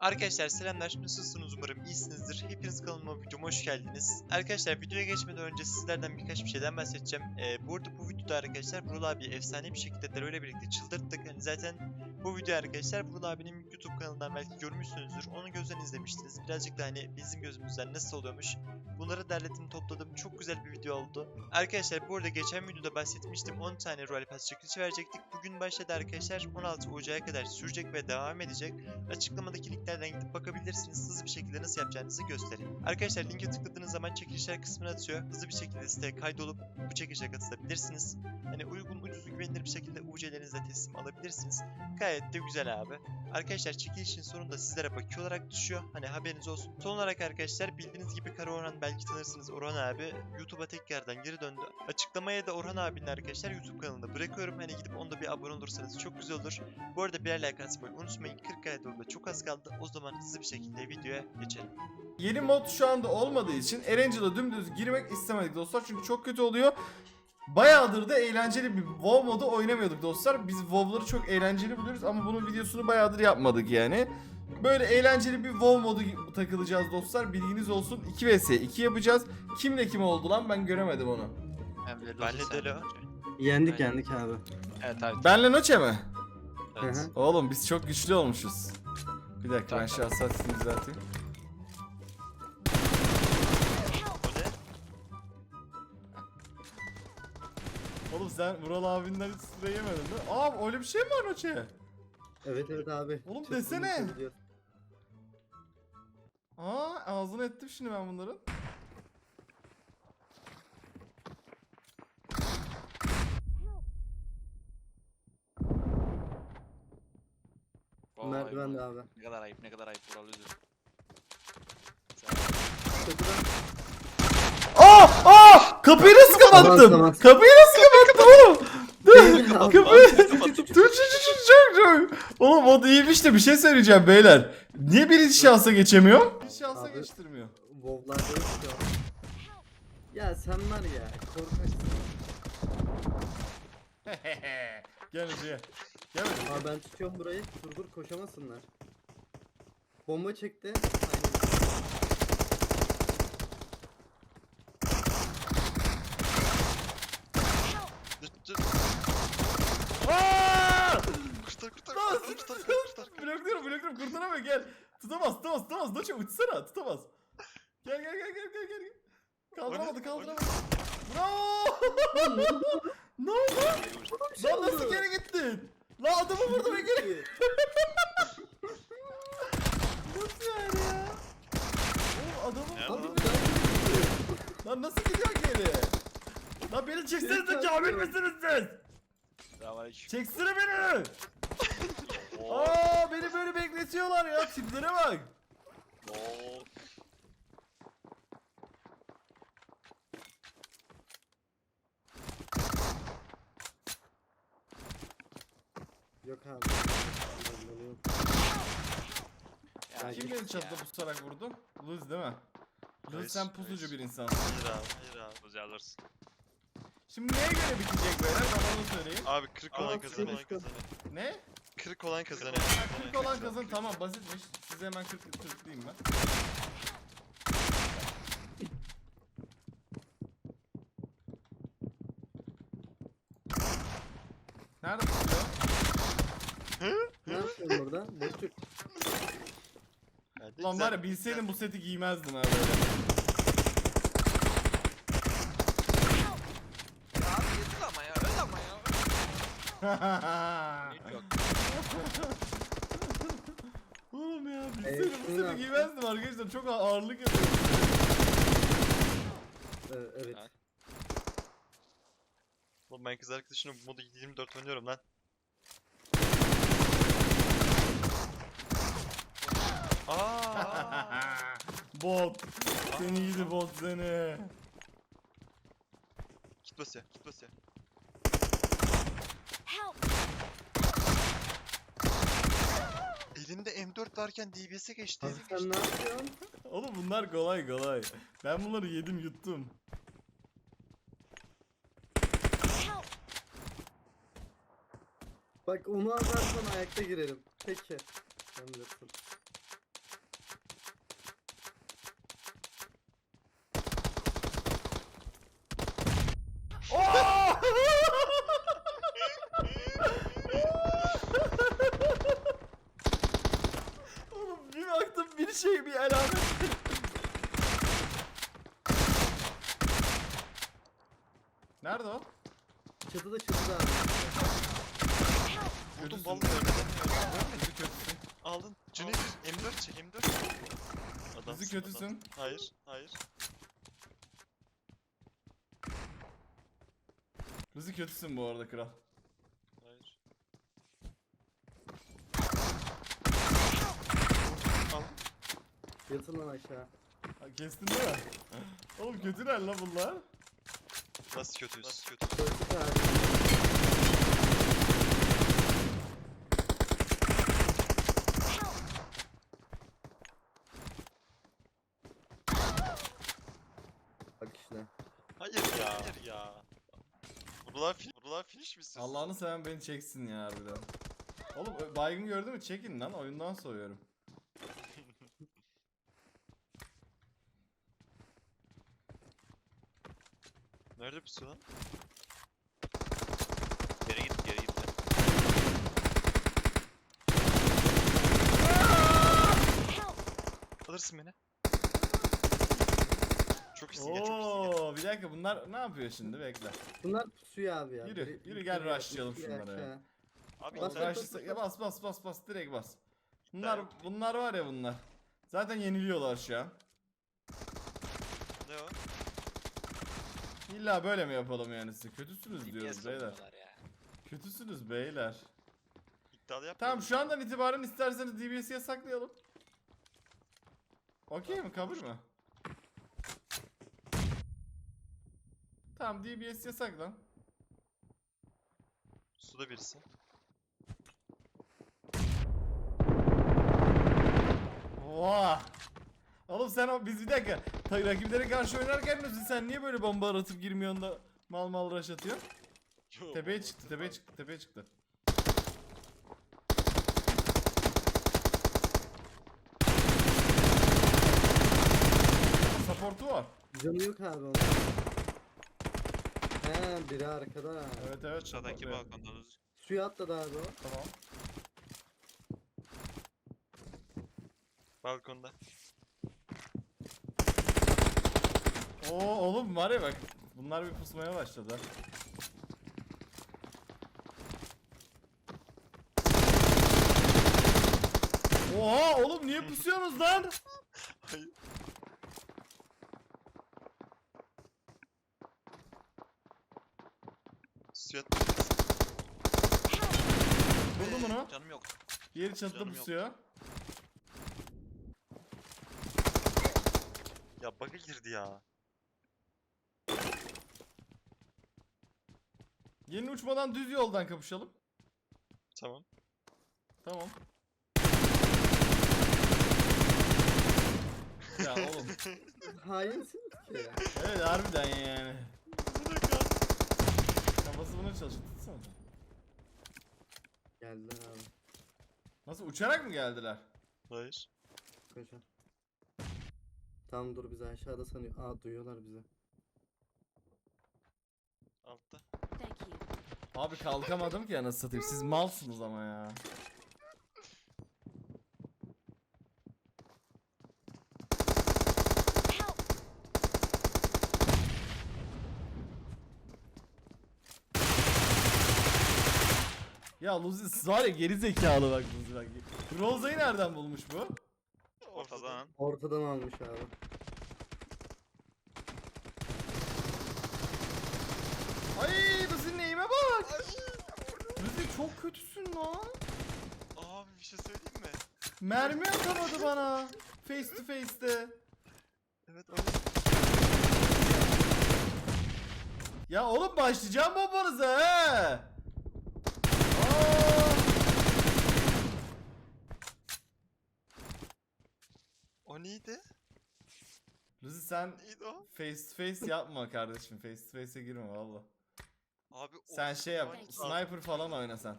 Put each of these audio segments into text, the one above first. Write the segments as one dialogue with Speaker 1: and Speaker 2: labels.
Speaker 1: Arkadaşlar selamlar. Nasılsınız umarım iyisinizdir. Hepiniz kanalıma videoma hoş geldiniz. Arkadaşlar videoya geçmeden önce sizlerden birkaç bir şeyden bahsedeceğim. Ee, bu arada bu videoda arkadaşlar Vural abi efsane bir şekilde Dero birlikte çıldırttık. Hani zaten bu video arkadaşlar Vural abinin YouTube kanalından belki görmüşsünüzdür. Onu gözden izlemiştiniz. Birazcık da hani bizim gözümüzden nasıl oluyormuş. Bunları derledim topladım. Çok güzel bir video oldu. Arkadaşlar bu arada geçen videoda bahsetmiştim 10 tane Royal Pass çekilişi verecektik. Bugün başladı arkadaşlar. 16 Ocak'a kadar sürecek ve devam edecek. Açıklamadaki linklerden gidip bakabilirsiniz. Hızlı bir şekilde nasıl yapacağınızı göstereyim. Arkadaşlar linke tıkladığınız zaman çekilişler kısmına atıyor. Hızlı bir şekilde siteye kaydolup bu çekilişe katılabilirsiniz. Hani uygun, ucuz, güvenilir bir şekilde UC'lerinizi de teslim alabilirsiniz. Gayet de güzel abi. Arkadaşlar çekilişin sonunda sizlere baki olarak düşüyor. Hani haberiniz olsun. Son olarak arkadaşlar bildiğiniz gibi Kara Orhan belki tanırsınız Orhan abi. YouTube'a tekrardan geri döndü. Açıklamaya da Orhan abinin arkadaşlar YouTube kanalında bırakıyorum. Hani gidip onda bir abone olursanız çok güzel olur. Bu arada birer like atmayı unutmayın. 40 aya doğru çok az kaldı. O zaman hızlı bir şekilde videoya geçelim.
Speaker 2: Yeni mod şu anda olmadığı için Erangel'a dümdüz girmek istemedik dostlar çünkü çok kötü oluyor. Bayağıdır da eğlenceli bir WoW modu oynamıyorduk dostlar. Biz WoW'ları çok eğlenceli buluyoruz ama bunun videosunu bayağıdır yapmadık yani. Böyle eğlenceli bir WoW modu takılacağız dostlar. Bilginiz olsun. 2 vs 2 yapacağız. Kimle kim oldu lan ben göremedim onu.
Speaker 1: Benle Delo.
Speaker 3: Yendik
Speaker 4: Aynen.
Speaker 3: yendik abi.
Speaker 4: Evet abi.
Speaker 2: Benle Noche mi?
Speaker 1: Evet.
Speaker 2: Oğlum biz çok güçlü olmuşuz. Bir dakika ben şu asasini düzelteyim. Oğlum sen Vural abinden hiç sprey yemedin mi? Aa öyle bir şey mi var Noche?
Speaker 3: Evet evet abi.
Speaker 2: Oğlum
Speaker 3: Çok
Speaker 2: desene.
Speaker 3: komik oluyor.
Speaker 2: Aa ağzını ettim şimdi ben bunların.
Speaker 4: Vay
Speaker 3: Merdiven de abi.
Speaker 4: Ne kadar ayıp ne kadar ayıp Vural.
Speaker 3: Kötüden
Speaker 2: Aa! Aa! Kapıyı nasıl
Speaker 3: tamam.
Speaker 2: Kapıyı nasıl kapattım oğlum? Kapıyı... Dur dur dur dur dur. Oğlum o değilmiş de bir şey söyleyeceğim beyler. Niye birinci şansa geçemiyor? Bir şansa
Speaker 3: Abi.
Speaker 2: geçtirmiyor.
Speaker 3: WoW'larda yok an. Ya sen var ya korkaksın.
Speaker 2: Gel buraya. Gel buraya.
Speaker 3: Abi ben tutuyorum burayı. Dur dur koşamasınlar. Bomba çekti. Aynen.
Speaker 2: Blokluyorum kurtaramıyor gel. Tutamaz tutamaz tutamaz. Noche uçsana tutamaz. Gel gel gel gel gel gel. Kaldıramadı kaldıramadı. Bravo. ne oldu? Lan nasıl geri gittin? Lan adamı vurdum ve geri. Nasıl yani ya? Oğlum adamı
Speaker 1: o?
Speaker 3: bir daha
Speaker 2: Lan nasıl gidiyor geri? Lan beni çeksenize
Speaker 3: Geri
Speaker 2: kamil misiniz siz?
Speaker 4: Selamünaleyküm.
Speaker 2: Çeksene beni. Aa beni böyle bekletiyorlar ya tiplere bak.
Speaker 4: Oo.
Speaker 3: Yok abi.
Speaker 4: Ya,
Speaker 2: Kim beni çatıda pusarak vurdu? Luz değil mi? Luz sen pusucu bir insansın.
Speaker 1: Hayır abi hayır abi.
Speaker 4: Buzu alırsın.
Speaker 2: Şimdi neye göre bitecek beyler? Bana onu söyleyin.
Speaker 1: Abi 40 olan
Speaker 3: finish gun.
Speaker 2: Ne?
Speaker 1: 40 olan kazanıyor.
Speaker 2: Ha, 40 olan kazan tamam basitmiş. Size hemen 40 40'layım ben. Nerede tutuyor?
Speaker 3: Ne yapıyorsun burada? Boşluk.
Speaker 1: Yani
Speaker 2: Ulan
Speaker 1: güzel-
Speaker 2: var ya bilseydim bu seti giymezdim ha böyle.
Speaker 4: Abi yeter ama ya öyle ama ya. Yok.
Speaker 2: Oğlum ya
Speaker 3: Evet,
Speaker 2: bilseydim bu
Speaker 3: yap.
Speaker 2: giymezdim arkadaşlar çok ağırlık yapıyor.
Speaker 3: Ee, evet.
Speaker 4: Ha.
Speaker 1: Oğlum ben kız arkadaşımla bu modu 24 oynuyorum lan. Aa!
Speaker 2: bot. Seni gidi bot seni.
Speaker 1: Git basıyor, git basıyor. Elinde M4 varken DBS'e geçti.
Speaker 3: Abi sen ne yapıyorsun?
Speaker 2: Oğlum bunlar kolay kolay. Ben bunları yedim yuttum.
Speaker 3: Bak onu atarsan ayakta girerim. Peki. Sen bilirsin.
Speaker 2: bir alamet. Nerede o?
Speaker 3: Çatıda çatıda abi.
Speaker 1: Vurdum ölmeden.
Speaker 2: Bizi kötüsün.
Speaker 1: Aldın. Cüneyt M4 çek M4 çek. Adamsın,
Speaker 2: Bizi kötüsün.
Speaker 1: adamsın. Hayır hayır.
Speaker 2: Bizi kötüsün bu arada kral.
Speaker 1: Hayır. Al.
Speaker 3: Yatın lan aşağı.
Speaker 2: Ha, kestin değil mi? Oğlum kötüler la bunlar.
Speaker 1: Nasıl kötüyüz? Nasıl kötü?
Speaker 3: Abi. Bak işte.
Speaker 1: Hayır ya. Hayır ya. Buralar, fin buralar finish mi siz?
Speaker 2: Allah'ını seven beni çeksin ya harbiden. Oğlum baygın gördü mü çekin lan oyundan soğuyorum.
Speaker 1: Nerede pusu lan?
Speaker 4: Geri git geri git.
Speaker 1: Alırsın beni. Çok iyisin ya çok iyisin ya.
Speaker 2: Oo bir dakika bunlar ne yapıyor şimdi bekle.
Speaker 3: Bunlar pusuyor abi ya.
Speaker 2: Yürü,
Speaker 3: Biri-
Speaker 2: yürü gel
Speaker 3: biri
Speaker 2: rushlayalım
Speaker 3: biri
Speaker 2: şunları ya.
Speaker 3: aşağı.
Speaker 1: Abi
Speaker 3: Bas,
Speaker 1: iddia-
Speaker 3: bas, bas,
Speaker 2: ya bas bas bas bas direkt bas. Bunlar bunlar var ya bunlar. Zaten yeniliyorlar şu an.
Speaker 1: ne o?
Speaker 2: İlla böyle mi yapalım yani size? Kötüsünüz diyoruz beyler. Kötüsünüz beyler.
Speaker 1: İddialı yapma.
Speaker 2: Tamam şu andan itibaren isterseniz DBS'i yasaklayalım. Okey mi? Kabul mü? Tamam DBS yasak lan.
Speaker 1: Suda birisi.
Speaker 2: Oha! Oğlum sen o biz bir dakika ta, rakiplere karşı oynarken nasıl sen niye böyle bomba atıp girmiyorsun da mal mal rush atıyorsun?
Speaker 1: Yo,
Speaker 2: Tepeye çıktı, tepeye çıktı, tepeye çıktı. Support'u var.
Speaker 3: Canı yok abi onun. He biri arkada.
Speaker 2: Evet evet.
Speaker 4: Aşağıdaki
Speaker 2: support, evet.
Speaker 4: balkondan uz-
Speaker 3: Suya atladı abi o.
Speaker 2: Tamam.
Speaker 1: Balkonda.
Speaker 2: Oo oğlum var ya bak. Bunlar bir pusmaya başladı. ha. Oha oğlum niye pusuyorsunuz lan?
Speaker 1: Hayır. Suya
Speaker 2: Vurdum bunu.
Speaker 4: Canım yok.
Speaker 2: Diğeri çatıda
Speaker 4: Canım yok.
Speaker 2: pusuyor.
Speaker 1: Ya bug'a girdi ya.
Speaker 2: Yeni uçmadan düz yoldan kapışalım.
Speaker 1: Tamam.
Speaker 2: Tamam. ya oğlum.
Speaker 3: Hainsiniz ki.
Speaker 2: Evet harbiden yani. Kafası buna çalıştı. Tutsana.
Speaker 3: Geldiler abi.
Speaker 2: Nasıl uçarak mı geldiler?
Speaker 1: Hayır.
Speaker 3: Koşa. Tamam dur bizi aşağıda sanıyor. Aa duyuyorlar bizi.
Speaker 1: Altta.
Speaker 2: Abi kalkamadım ki anasını satayım. Siz malsınız ama ya. Ya Luzi var ya geri zekalı bak Luzi bak. Roza'yı nereden bulmuş bu?
Speaker 4: Ortadan.
Speaker 3: Ortadan almış abi.
Speaker 2: Ay Neyime bak. Luzi çok kötüsün lan.
Speaker 1: Abi bir şey söyleyeyim mi?
Speaker 2: Mermi atamadı bana. Face to face'te.
Speaker 1: Evet abi.
Speaker 2: Ya oğlum başlayacağım bombanıza he. Aa!
Speaker 1: O neydi?
Speaker 2: Luzi sen
Speaker 1: Neydi o?
Speaker 2: face to face yapma kardeşim. Face to face'e girme valla.
Speaker 1: Abi o
Speaker 2: Sen şey yap. Sniper falan oyna sen.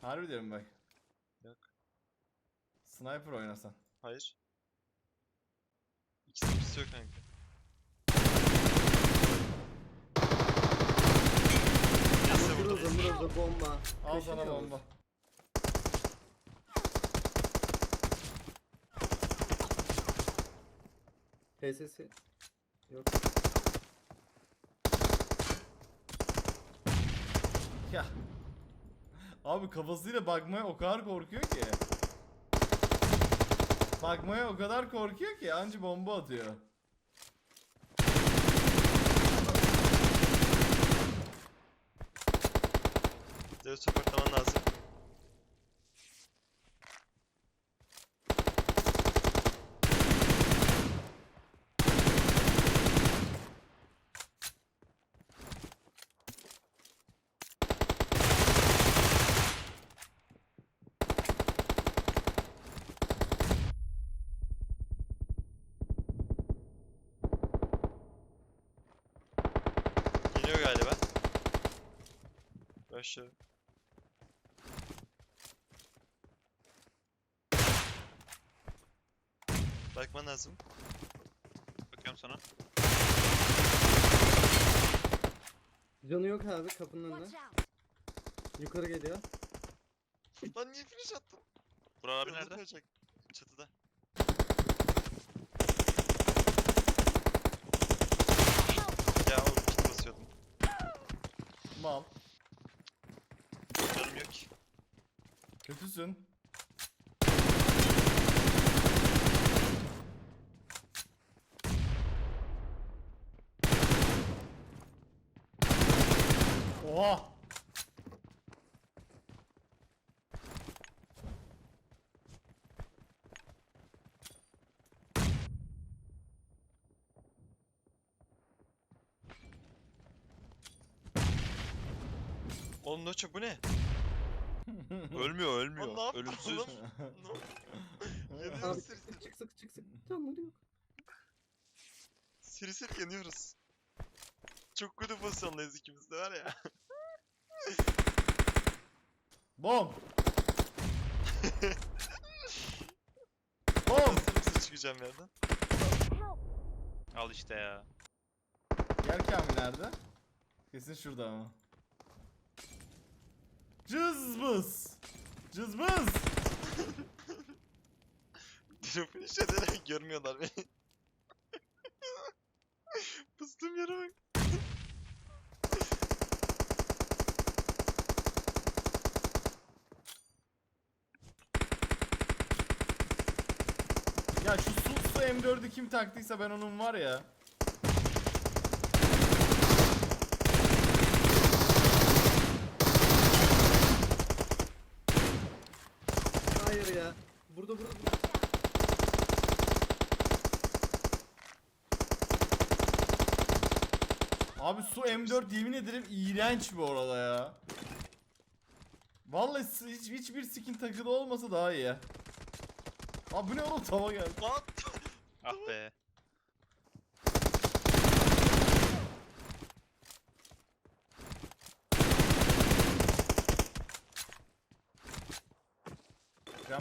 Speaker 2: Harbi diyorum bak.
Speaker 1: Yok.
Speaker 2: Sniper oyna sen.
Speaker 1: Hayır. İkisi birisi yok kanka. Neyse
Speaker 3: Burada bomba.
Speaker 2: Al sana bomba.
Speaker 3: VSS. Yok.
Speaker 2: Ya. Abi kafasıyla bakmaya o kadar korkuyor ki. Bakmaya o kadar korkuyor ki anca bomba atıyor.
Speaker 1: Zeus supportlaman lazım. Geliyor galiba. Başlıyorum. Bakman lazım.
Speaker 4: Bakıyorum sana.
Speaker 3: Canı yok abi kapının önünde. Yukarı geliyor.
Speaker 1: Lan niye finish attın?
Speaker 4: Burak abi nerede?
Speaker 1: koyacak. Çatıda. Ya o kit basıyordum.
Speaker 2: Mal.
Speaker 1: Canım yok ki.
Speaker 2: Kötüsün. Oha.
Speaker 1: Oğlum Noço bu ne?
Speaker 4: Ölmüyor ölmüyor.
Speaker 1: Yaptın
Speaker 4: Ölümsüz.
Speaker 1: Yanıyoruz
Speaker 3: Abi
Speaker 1: seri
Speaker 3: çık sık çık sık. Canları yok.
Speaker 1: Seri yanıyoruz. Çok kötü pozisyondayız ikimiz de var ya.
Speaker 2: Bom. Bom.
Speaker 1: Nasıl çıkacağım yerden?
Speaker 4: Al işte ya.
Speaker 2: Gel Kamil nerede? Kesin şurada ama. Cızbız. Cızbız.
Speaker 1: Dino finish ederek görmüyorlar beni. Pıstığım yere bak.
Speaker 2: Ya şu su, su M4'ü kim taktıysa ben onun var ya.
Speaker 3: Hayır ya. Burada burada. burada.
Speaker 2: Abi su M4 yemin ederim iğrenç bu arada ya. Vallahi hiç, hiçbir skin takılı olmasa daha iyi. Abi bu ne oğlum tava geldi.
Speaker 1: Lan!
Speaker 4: Ah be.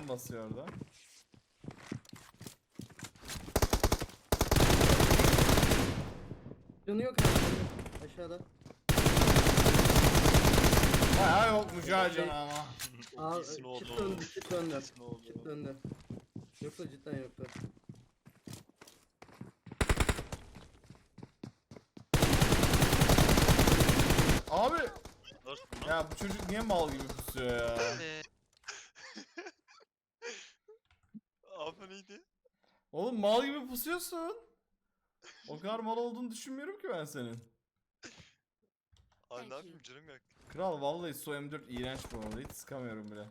Speaker 2: Can basıyor orada.
Speaker 3: Canı yok yok. Aşağıda.
Speaker 2: Bayağı yokmuş ha can ama.
Speaker 3: Aa,
Speaker 1: oğlum.
Speaker 3: döndü, çit döndü. Çit döndü. Yoksa cidden yoktu.
Speaker 2: Abi ya bu çocuk niye mal gibi pusuyor ya.
Speaker 4: Ee,
Speaker 1: Abi neydi?
Speaker 2: Oğlum mal gibi pusuyorsun. O kadar mal olduğunu düşünmüyorum ki ben senin.
Speaker 1: Abi ne yapayım canım yok.
Speaker 2: Kral vallahi Su M4 iğrenç bu arada hiç sıkamıyorum bile.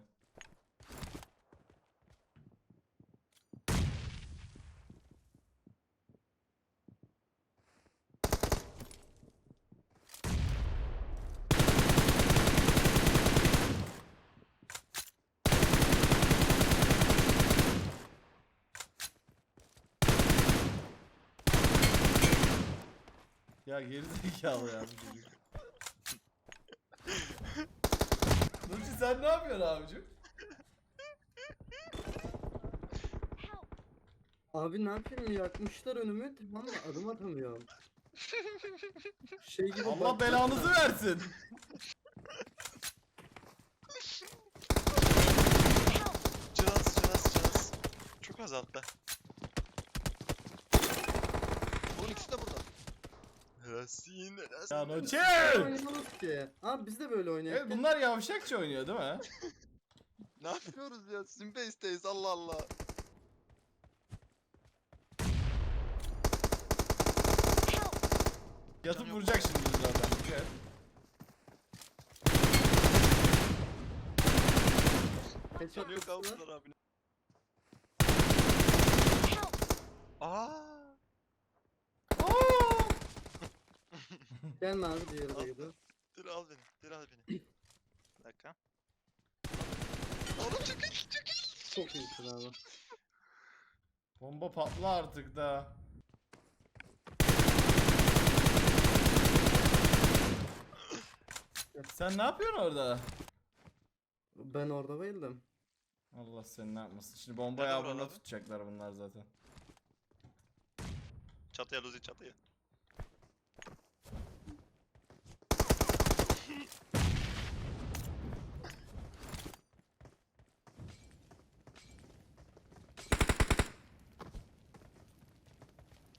Speaker 2: Ya gerizekalı ya bu çocuk. Nurçin sen ne yapıyorsun abicim?
Speaker 3: Abi ne yapayım yakmışlar önümü tamam mı adım atamıyorum. Şey gibi
Speaker 2: Allah
Speaker 3: bak-
Speaker 2: belanızı versin.
Speaker 1: Canaz canaz canaz. Çok az altta.
Speaker 5: Bunun ikisi de burada.
Speaker 1: Rasin, Rasin.
Speaker 2: Ya Noçe!
Speaker 3: Oynuyoruz ki. Abi biz de böyle oynayalım.
Speaker 2: Evet bunlar yavşakça oynuyor değil mi?
Speaker 5: Ne yapıyoruz ya? Simbase'deyiz Allah Allah.
Speaker 2: Yatıp vuracak şimdi bizi zaten. Güzel.
Speaker 3: Headshot tuttular.
Speaker 4: kalmışlar abi.
Speaker 1: Aa!
Speaker 3: Gelme abi diğeri
Speaker 1: Al.
Speaker 3: de gidiyor.
Speaker 1: Dur al beni. Dur al beni.
Speaker 4: Bir dakika.
Speaker 1: Oğlum çekil çekil.
Speaker 3: Çok iyisin abi.
Speaker 2: Bomba patla artık da. Sen ne yapıyorsun orada?
Speaker 3: Ben orada değildim.
Speaker 2: Allah seni ne yapmasın. Şimdi bomba
Speaker 4: Nerede
Speaker 2: yağmuruna
Speaker 4: oralar?
Speaker 2: tutacaklar bunlar zaten.
Speaker 4: Çatıya Luzi çatıya.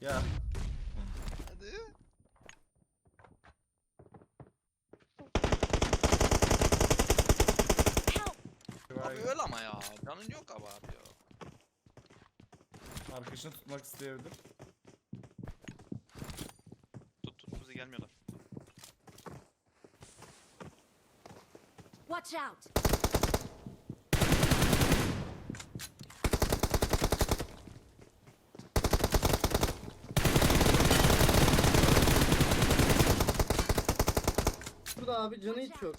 Speaker 2: Ya
Speaker 1: Hadi.
Speaker 5: Abi öyle ama ya. Canın yok abi abi ya.
Speaker 2: arkadaşını tutmak isteyebilir.
Speaker 6: Watch out!
Speaker 3: Burada abi canı hiç yok.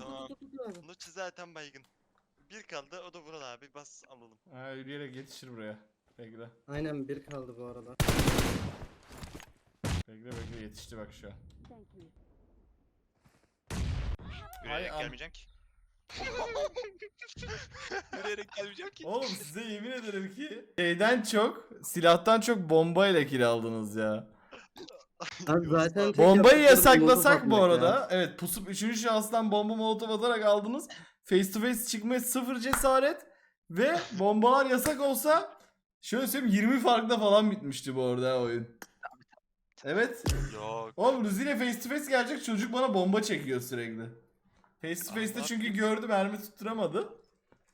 Speaker 1: Tamam. Noçi zaten baygın. Bir kaldı o da Vural abi. Bas alalım.
Speaker 2: Ha yürüyerek yetişir buraya. Bekle.
Speaker 3: Aynen bir kaldı bu arada.
Speaker 2: Bekle bekle yetişti bak şu an.
Speaker 6: Thank you.
Speaker 4: Yürüyerek
Speaker 2: am-
Speaker 4: gelmeyeceksin ki. Yürüyerek gelmeyeceksin ki.
Speaker 2: Oğlum size yemin ederim ki şeyden çok silahtan çok bombayla kill aldınız ya.
Speaker 3: Abi zaten tek
Speaker 2: Bombayı
Speaker 3: yaptıkları molotof
Speaker 2: yasaklasak bu
Speaker 3: atmak
Speaker 2: arada.
Speaker 3: ya.
Speaker 2: Evet pusup 3. şahıstan bomba molotof atarak aldınız. Face to face çıkmaya sıfır cesaret. Ve bombalar yasak olsa şöyle söyleyeyim 20 farkla falan bitmişti bu arada oyun. Evet.
Speaker 1: Yok.
Speaker 2: Oğlum Luzi ile face to face gelecek çocuk bana bomba çekiyor sürekli. Face to face'te çünkü gördü mermi tutturamadı.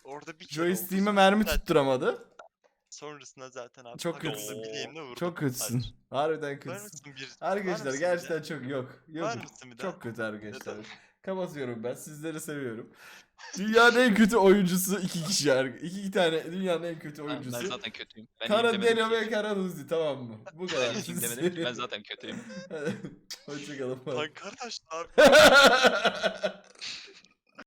Speaker 1: Orada bir kere oldu.
Speaker 2: Joystick'ime mermi
Speaker 1: Zaten-
Speaker 2: tutturamadı.
Speaker 1: Sonrasında zaten abi.
Speaker 2: Çok
Speaker 1: taktım,
Speaker 2: kötüsün.
Speaker 1: bileğimle vurdum.
Speaker 2: Çok kötüsün. Harbiden
Speaker 1: Var
Speaker 2: kötüsün.
Speaker 1: mısın bir? var
Speaker 2: Arkadaşlar
Speaker 1: mısın
Speaker 2: gerçekten
Speaker 1: bir
Speaker 2: çok yok. Yok.
Speaker 1: Var mısın bir daha?
Speaker 2: Çok kötü arkadaşlar.
Speaker 1: Neden?
Speaker 2: Kapatıyorum ben. Sizleri seviyorum. Dünyanın en kötü oyuncusu iki kişi. ar- İki tane dünyanın en kötü oyuncusu.
Speaker 7: ben zaten kötüyüm. Ben
Speaker 2: Kara Deno ve Kara Nuzi tamam mı? Bu kadar.
Speaker 7: Ben demedim ki ben zaten kötüyüm.
Speaker 2: Hoşçakalın.
Speaker 1: Lan kardeş abi.